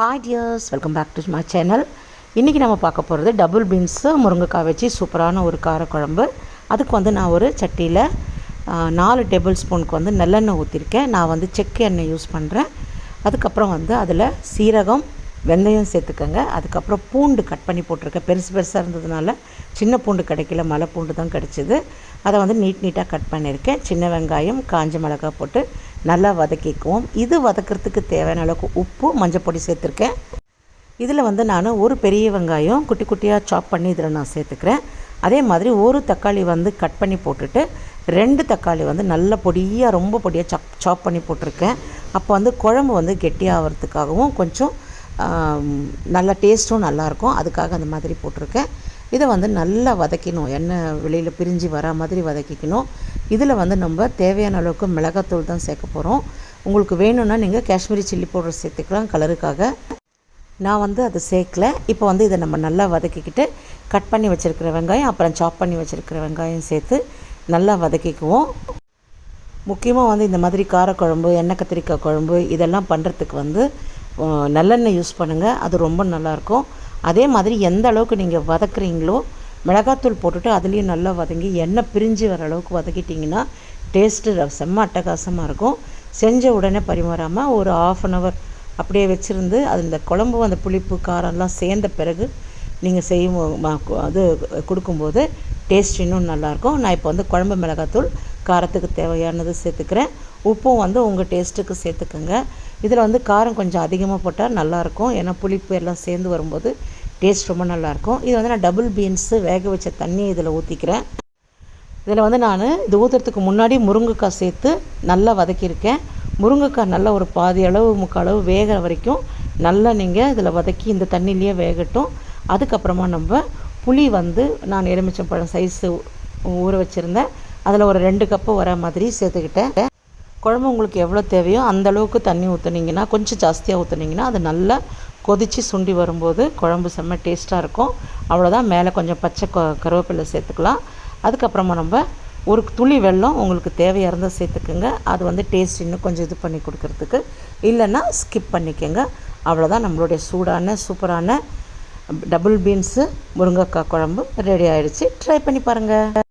Hi dears welcome back to my channel இன்றைக்கி நம்ம பார்க்க போகிறது டபுள் பீன்ஸு முருங்கைக்காய் வச்சு சூப்பரான ஒரு காரக்குழம்பு. அதுக்கு வந்து நான் ஒரு சட்டியில் நாலு டேபிள் ஸ்பூனுக்கு வந்து நல்லெண்ணெய் ஊற்றிருக்கேன் நான் வந்து செக்கு எண்ணெய் யூஸ் பண்ணுறேன் அதுக்கப்புறம் வந்து அதில் சீரகம் வெந்தயம் சேர்த்துக்கோங்க. அதுக்கப்புறம் பூண்டு கட் பண்ணி போட்டிருக்கேன். பெருசு பெருசாக இருந்ததுனால சின்ன பூண்டு கிடைக்கல. மலை பூண்டு தான் கிடச்சிது. அதை வந்து நீட் நீட்டாக கட் பண்ணியிருக்கேன். சின்ன வெங்காயம் காஞ்ச மிளகாய் போட்டு நல்லா வதக்கிக்குவோம். இது வதக்கிறதுக்கு தேவையான அளவுக்கு உப்பு மஞ்சள் பொடி சேர்த்துருக்கேன். இதில் வந்து நான் ஒரு பெரிய வெங்காயம் குட்டி குட்டியாக சாப் பண்ணி இதில் நான் சேர்த்துக்கிறேன். அதே மாதிரி ஒரு தக்காளி வந்து கட் பண்ணி போட்டுட்டு ரெண்டு தக்காளி வந்து நல்ல பொடியாக ரொம்ப பொடியாக சாப் சாப் பண்ணி போட்டிருக்கேன். அப்போ வந்து குழம்பு வந்து கெட்டியாகிறதுக்காகவும் கொஞ்சம் நல்ல டேஸ்ட்டும் நல்லாயிருக்கும். அதுக்காக அந்த மாதிரி போட்டிருக்கேன். இதை வந்து நல்லா வதக்கணும் எண்ணெய் வெளியில் பிரிஞ்சு வர மாதிரி வதக்கிக்கணும். இதில் வந்து நம்ம தேவையான அளவுக்கு மிளகாத்தூள் தான் சேர்க்க போகிறோம் உங்களுக்கு வேணும்னா நீங்கள் காஷ்மீரி சில்லி பவுடர் சேர்த்துக்கலாம் கலருக்காக. நான் வந்து அது சேர்க்கல. இப்போ வந்து இதை நம்ம நல்லா வதக்கிக்கிட்டு கட் பண்ணி வச்சுருக்கிற வெங்காயம் அப்புறம் சாப் பண்ணி வச்சுருக்கிற வெங்காயம் சேர்த்து நல்லா வதக்கிக்குவோம். முக்கியமாக வந்து இந்த மாதிரி காரக்குழம்பு எண்ணெய் கத்திரிக்காய் குழம்பு இதெல்லாம் பண்ணுறதுக்கு வந்து நல்லெண்ணெய் யூஸ் பண்ணுங்கள் அது ரொம்ப நல்லாயிருக்கும் அதே மாதிரி எந்த அளவுக்கு நீங்கள் வதக்குறீங்களோ மிளகாத்தூள் போட்டுட்டு அதுலேயும் நல்லா வதங்கி எண்ணெய் பிரிஞ்சு வர அளவுக்கு வதக்கிட்டிங்கன்னா டேஸ்ட்டு செம்ம அட்டகாசமாக இருக்கும். செஞ்ச உடனே பரிமாறாமல் ஒரு ஆஃப் அன் ஹவர் அப்படியே வச்சுருந்து அது இந்த குழம்பு அந்த புளிப்பு காரம்லாம் சேர்ந்த பிறகு நீங்கள் செய்யும் அது கொடுக்கும்போது டேஸ்ட் இன்னும் நல்லாயிருக்கும் நான் இப்போ வந்து குழம்பு மிளகாத்தூள் காரத்துக்கு தேவையானது சேர்த்துக்கிறேன். உப்பும் வந்து உங்கள் டேஸ்ட்டுக்கு சேர்த்துக்கோங்க. இதில் வந்து காரம் கொஞ்சம் அதிகமாக போட்டால் நல்லாயிருக்கும். ஏன்னா புளிப்பு எல்லாம் சேர்ந்து வரும்போது டேஸ்ட் ரொம்ப நல்லாயிருக்கும். இது வந்து நான் டபுள் பீன்ஸு வேக வச்ச தண்ணி இதில் ஊற்றிக்கிறேன் இதில் வந்து நான் இது ஊற்றுறதுக்கு முன்னாடி முருங்கைக்காய் சேர்த்து நல்லா வதக்கியிருக்கேன். முருங்கைக்காய் நல்லா ஒரு பாதி அளவு முக்கால் அளவு வேகிற வரைக்கும் நல்லா நீங்கள் இதில் வதக்கி இந்த தண்ணியிலேயே வேகட்டும். அதுக்கப்புறமா நம்ம புளி வந்து நான் எலுமிச்சம்பழம் சைஸு ஊற வச்சுருந்தேன். அதில் ஒரு ரெண்டு கப்பு வர மாதிரி சேர்த்துக்கிட்டேன். குழம்பு உங்களுக்கு எவ்வளோ தேவையோ அந்த அளவுக்கு தண்ணி ஊற்றுனீங்கன்னா கொஞ்சம் ஜாஸ்தியாக ஊற்றுனீங்கன்னா அது நல்லா கொதித்து சுண்டி வரும்போது குழம்பு செம்ம டேஸ்ட்டாக இருக்கும். அவ்வளோதான் மேலே கொஞ்சம் பச்சை கொ கருவேப்பிலை சேர்த்துக்கலாம். அதுக்கப்புறமா நம்ம ஒரு துளி வெல்லம் உங்களுக்கு தேவையாக இருந்தால் சேர்த்துக்குங்க. அது வந்து டேஸ்ட் இன்னும் கொஞ்சம் இது பண்ணி கொடுக்கறதுக்கு. இல்லைன்னா ஸ்கிப் பண்ணிக்கோங்க. அவ்வளோதான் நம்மளுடைய சூடான சூப்பரான டபுள் பீன்ஸு முருங்கைக்காய் குழம்பு ரெடி ஆகிடுச்சி ட்ரை பண்ணி பாருங்கள்